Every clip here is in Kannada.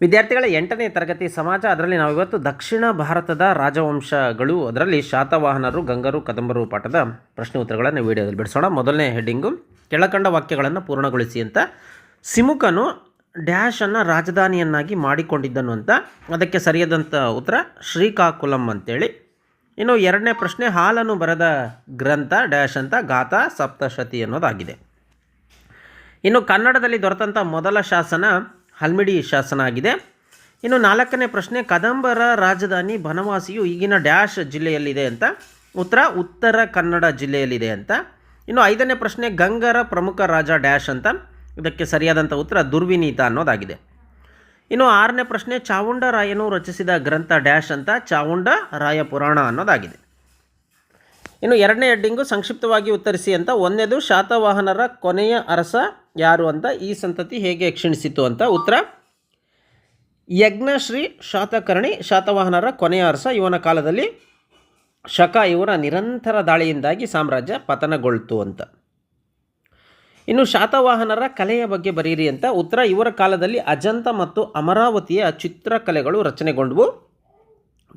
ವಿದ್ಯಾರ್ಥಿಗಳ ಎಂಟನೇ ತರಗತಿ ಸಮಾಜ, ಅದರಲ್ಲಿ ನಾವು ಇವತ್ತು ದಕ್ಷಿಣ ಭಾರತದ ರಾಜವಂಶಗಳು, ಅದರಲ್ಲಿ ಶಾತವಾಹನರು, ಗಂಗರು, ಕದಂಬರು ಪಾಠದ ಪ್ರಶ್ನೆ ಉತ್ತರಗಳನ್ನು ವಿಡಿಯೋದಲ್ಲಿ ಬಿಡಿಸೋಣ. ಮೊದಲನೇ ಹೆಡ್ಡಿಂಗು, ಕೆಳಕಂಡ ವಾಕ್ಯಗಳನ್ನು ಪೂರ್ಣಗೊಳಿಸಿ ಅಂತ. ಸಿಮುಕನು ಡ್ಯಾಶನ್ನು ರಾಜಧಾನಿಯನ್ನಾಗಿ ಮಾಡಿಕೊಂಡಿದ್ದನು ಅಂತ. ಅದಕ್ಕೆ ಸರಿಯಾದಂಥ ಉತ್ತರ, ಶ್ರೀಕಾಕುಲಂ ಅಂತೇಳಿ. ಇನ್ನು ಎರಡನೇ ಪ್ರಶ್ನೆ ಹಾಲನ್ನು ಬರೆದ ಗ್ರಂಥ ಡ್ಯಾಶ್ ಅಂತ ಗಾತ ಸಪ್ತಶತಿ ಅನ್ನೋದಾಗಿದೆ. ಇನ್ನು ಕನ್ನಡದಲ್ಲಿ ದೊರೆತಂಥ ಮೊದಲ ಶಾಸನ ಹಲ್ಮಿಡಿ ಶಾಸನ ಆಗಿದೆ. ಇನ್ನು ನಾಲ್ಕನೇ ಪ್ರಶ್ನೆ, ಕದಂಬರ ರಾಜಧಾನಿ ಬನವಾಸಿಯು ಈಗಿನ ಡ್ಯಾಶ್ ಜಿಲ್ಲೆಯಲ್ಲಿದೆ ಅಂತ. ಉತ್ತರ ಉತ್ತರ ಕನ್ನಡ ಜಿಲ್ಲೆಯಲ್ಲಿದೆ ಅಂತ. ಇನ್ನು ಐದನೇ ಪ್ರಶ್ನೆ, ಗಂಗರ ಪ್ರಮುಖ ರಾಜ ಡ್ಯಾಶ್ ಅಂತ. ಇದಕ್ಕೆ ಸರಿಯಾದಂಥ ಉತ್ತರ ದುರ್ವಿನೀತ ಅನ್ನೋದಾಗಿದೆ. ಇನ್ನು ಆರನೇ ಪ್ರಶ್ನೆ ಚಾವುಂಡರಾಯನು ರಚಿಸಿದ ಗ್ರಂಥ ಡ್ಯಾಶ್ ಅಂತ. ಚಾವುಂಡ ರಾಯ ಪುರಾಣ ಅನ್ನೋದಾಗಿದೆ. ಇನ್ನು ಎರಡನೇ ಹೆಡ್ಡಿಂಗು ಸಂಕ್ಷಿಪ್ತವಾಗಿ ಉತ್ತರಿಸಿ ಅಂತ. ಒಂದನೇದು, ಶಾತವಾಹನರ ಕೊನೆಯ ಅರಸ ಯಾರು ಅಂತ ಈ ಸಂತತಿ ಹೇಗೆ ಕ್ಷೀಣಿಸಿತು ಅಂತ ಉತ್ತರ. ಯಜ್ಞಶ್ರೀ ಶಾತಕರ್ಣಿ ಶಾತವಾಹನರ ಕೊನೆಯ ಅರ್ಸ ಇವನ ಕಾಲದಲ್ಲಿ ಶಕ ಇವರ ನಿರಂತರ ದಾಳಿಯಿಂದಾಗಿ ಸಾಮ್ರಾಜ್ಯ ಪತನಗೊಳ್ತು ಅಂತ. ಇನ್ನು ಶಾತವಾಹನರ ಕಲೆಯ ಬಗ್ಗೆ ಬರೀರಿ ಅಂತ ಉತ್ತರ ಇವರ ಕಾಲದಲ್ಲಿ ಅಜಂತ ಮತ್ತು ಅಮರಾವತಿಯ ಚಿತ್ರಕಲೆಗಳು ರಚನೆಗೊಂಡವು.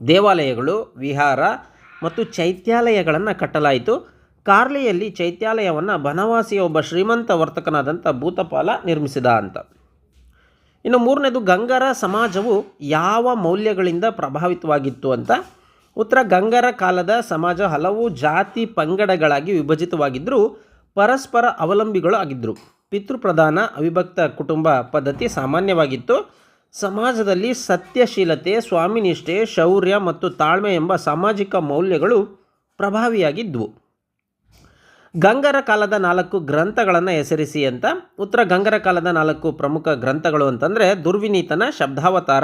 ದೇವಾಲಯಗಳು, ವಿಹಾರ ಮತ್ತು ಚೈತ್ಯಾಲಯಗಳನ್ನು ಕಟ್ಟಲಾಯಿತು. ಕಾರ್ಲಿಯಲ್ಲಿ ಚೈತ್ಯಾಲಯವನ್ನು ಬನವಾಸಿಯ ಒಬ್ಬ ಶ್ರೀಮಂತ ವರ್ತಕನಾದಂಥ ಭೂತಪಾಲ ನಿರ್ಮಿಸಿದ ಅಂತ. ಇನ್ನು ಮೂರನೇದು, ಗಂಗರ ಸಮಾಜವು ಯಾವ ಮೌಲ್ಯಗಳಿಂದ ಪ್ರಭಾವಿತವಾಗಿತ್ತು ಅಂತ? ಉತ್ತರ, ಗಂಗರ ಕಾಲದ ಸಮಾಜ ಹಲವು ಜಾತಿ ಪಂಗಡಗಳಾಗಿ ವಿಭಜಿತವಾಗಿದ್ದರೂ ಪರಸ್ಪರ ಅವಲಂಬಿಗಳು ಆಗಿದ್ದರು ಪಿತೃಪ್ರಧಾನ ಅವಿಭಕ್ತ ಕುಟುಂಬ ಪದ್ಧತಿ ಸಾಮಾನ್ಯವಾಗಿತ್ತು. ಸಮಾಜದಲ್ಲಿ ಸತ್ಯಶೀಲತೆ, ಸ್ವಾಮಿನಿಷ್ಠೆ, ಶೌರ್ಯ ಮತ್ತು ತಾಳ್ಮೆ ಎಂಬ ಸಾಮಾಜಿಕ ಮೌಲ್ಯಗಳು ಪ್ರಭಾವಿಯಾಗಿದ್ದವು ಗಂಗರ ಕಾಲದ ನಾಲ್ಕು ಗ್ರಂಥಗಳನ್ನು ಹೆಸರಿಸಿ ಅಂತ. ಉತ್ತರ ಗಂಗರ ಕಾಲದ ನಾಲ್ಕು ಪ್ರಮುಖ ಗ್ರಂಥಗಳು ಅಂತಂದರೆ ದುರ್ವಿನೀತನ ಶಬ್ದಾವತಾರ,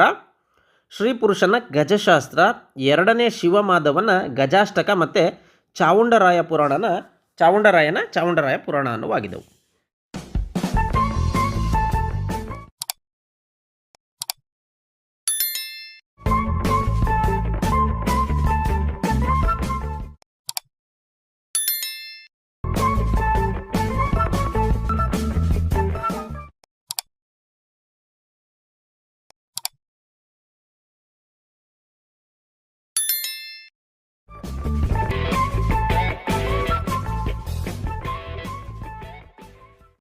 ಶ್ರೀಪುರುಷನ ಗಜಶಾಸ್ತ್ರ, ಎರಡನೇ ಶಿವಮಾಧವನ ಗಜಾಷ್ಟಕ ಮತ್ತು ಚಾವುಂಡರಾಯ ಪುರಾಣನ ಚಾವುಂಡರಾಯನ ಚಾವುಂಡರಾಯ ಪುರಾಣ ಅನ್ನುವಾಗಿದ್ದವು